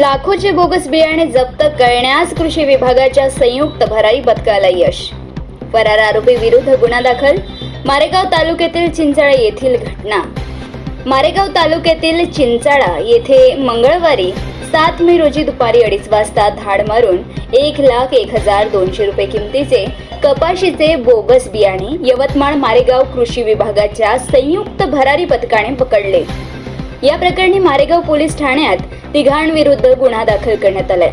लाखोचे bogus बियाणे जप्त करण्यास कृषी विभागाच्या संयुक्त भरारी पथकाला यश. फरार आरोपी विरुद्ध गुन्हा दाखल. मारेगाव तालुक्यातील चिंचाळा येथील घटना. मारेगाव तालुक्यातील चिंचाळा येथे मंगळवारी सात मे रोजी दुपारी अडीच वाजता धाड मारून एक लाख एक हजार दोनशे रुपये किमतीचे कपाशीचे बोगस बियाणे यवतमाळ मारेगाव कृषी विभागाच्या संयुक्त भरारी पथकाने पकडले. या प्रकरणी मारेगाव पोलीस ठाण्यात तिघांविरुद्ध गुन्हा दाखल करण्यात आलाय.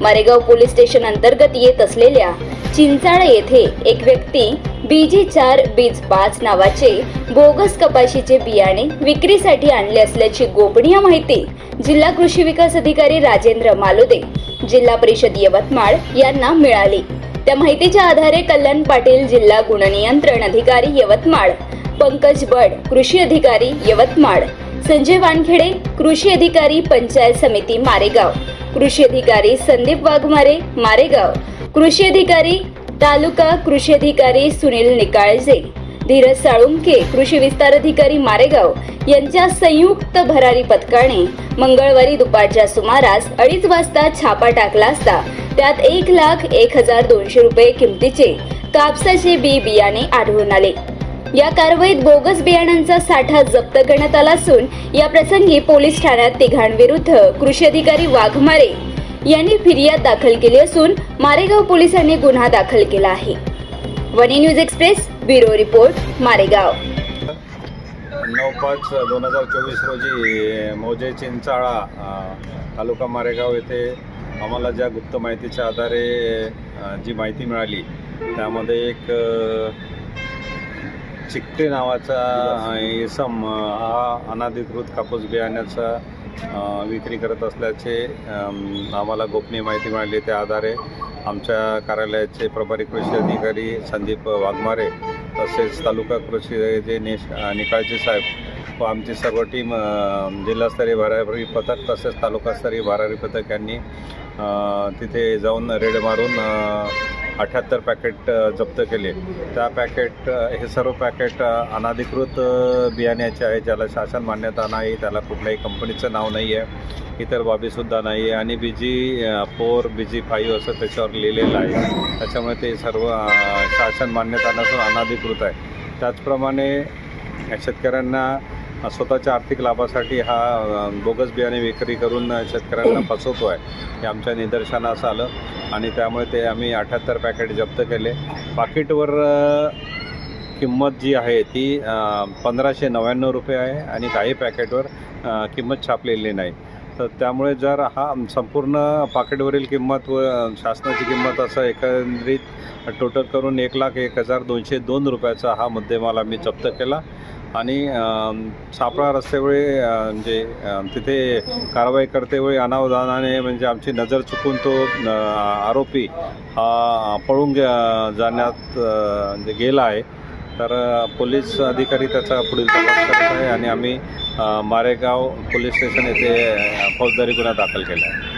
मारेगाव पोलीस स्टेशन अंतर्गत येत असलेल्या चिंचाळा येथे एक व्यक्ती बीजी चार बीज पाच नावाचे बोगस कपाशीचे बियाणे विक्रीसाठी आणले असल्याची गोपनीय माहिती जिल्हा कृषी विकास अधिकारी राजेंद्र मालोदे जिल्हा परिषद यवतमाळ यांना मिळाली. त्या माहितीच्या आधारे कल्याण पाटील जिल्हा गुणनियंत्रण अधिकारी यवतमाळ पंकज बड कृषी अधिकारी यवतमाळ संजय वानखेडे कृषी अधिकारी पंचायत समिती मारेगाव. कृषी अधिकारी संदीप वाघमारे मारेगाव. कृषी अधिकारी तालुका कृषी अधिकारी सुनील निकाळजे. धीरज साळुंके कृषी विस्तार अधिकारी मारेगाव. यांच्या संयुक्त भरारी पथकाने मंगळवारी दुपारच्या सुमारास अडीच वाजता छापा टाकला असता त्यात एक लाख एक हजार दोनशे रुपये किमतीचे कापसाचे बी बियाणे आढळून आले. या कारवाईत बोगस बियाणांचा साठा जप्त करण्यात आला असून या प्रसंगी पोलीस ठाण्यात तिघांविरुद्ध कृषी अधिकारी वाघमारे यांनी फिर्याद दाखल केली असून मारेगाव पोलिसांनी गुन्हा दाखल केला आहे. Wani news express bureau report Maregaon. नऊ पाच दोन हजार चोवीस रोजी मोजे चिंचाळा तालुका मारेगाव येथे आम्हाला ज्या गुप्त माहितीच्या आधारे जी माहिती मिळाली त्यामध्ये एक चिकटे नावाचा इसम हा अनाधिकृत कापूस बियाण्याचा विक्री करत असल्याचे आम्हाला गोपनीय माहिती मिळाली. त्या आधारे आमच्या कार्यालयाचे प्रभारी कृषी अधिकारी संदीप वाघमारे तसेच तालुका कृषी जे निश निकाळजे साहेब व आमची सर्व टीम जिल्हास्तरीय भरारी पथक तसेच तालुकास्तरीय भरारी पथक यांनी तिथे जाऊन रेड मारून अठ्याहत्तर पॅकेट जप्त केले. त्या पॅकेट हे सर्व पॅकेट अनाधिकृत बियाण्याचे आहे ज्याला शासन मान्यता नाही त्याला कुठल्याही कंपनीचं नाव नाही आहे इतर बाबीसुद्धा नाही आहे आणि बी जी फोर बी जी फाईव्ह असं त्याच्यावर लिहिलेलं आहे. त्याच्यामुळे ते सर्व शासन मान्यता नसून अनाधिकृत आहे. त्याचप्रमाणे शेतकऱ्यांना स्वतःच्या आर्थिक लाभासाठी हा बोगस बियाणे विक्री करून शेतकऱ्यांना फसवतो आहे हे आमच्या निदर्शनास आलं. आणि त्यामुळे ते आम्ही अठ्याहत्तर पॅकेट जप्त केले. पाकिटवर किंमत जी आहे ती पंधराशे नव्याण्णव रुपये आहे आणि काही पॅकेटवर किंमत छापलेली नाही. तर त्यामुळे जर हा संपूर्ण पाकिटवरील किंमत व शासनाची किंमत असं एकंदरीत टोटल करून एक लाख एक हजार दोनशे दोन रुपयाचा हा मुद्देमाल आम्ही जप्त केला. आणि सापळा रस्त्यावेळी म्हणजे तिथे कारवाई करतेवेळी अनावधानाने म्हणजे आमची नजर चुकून तो आरोपी हा पळून जाण्यात म्हणजे गेला आहे. तर पोलीस अधिकारी त्याचा पुढील तपास करत आहे आणि आम्ही मारेगाव पोलीस स्टेशन येथे फौजदारी गुन्हा दाखल केला आहे.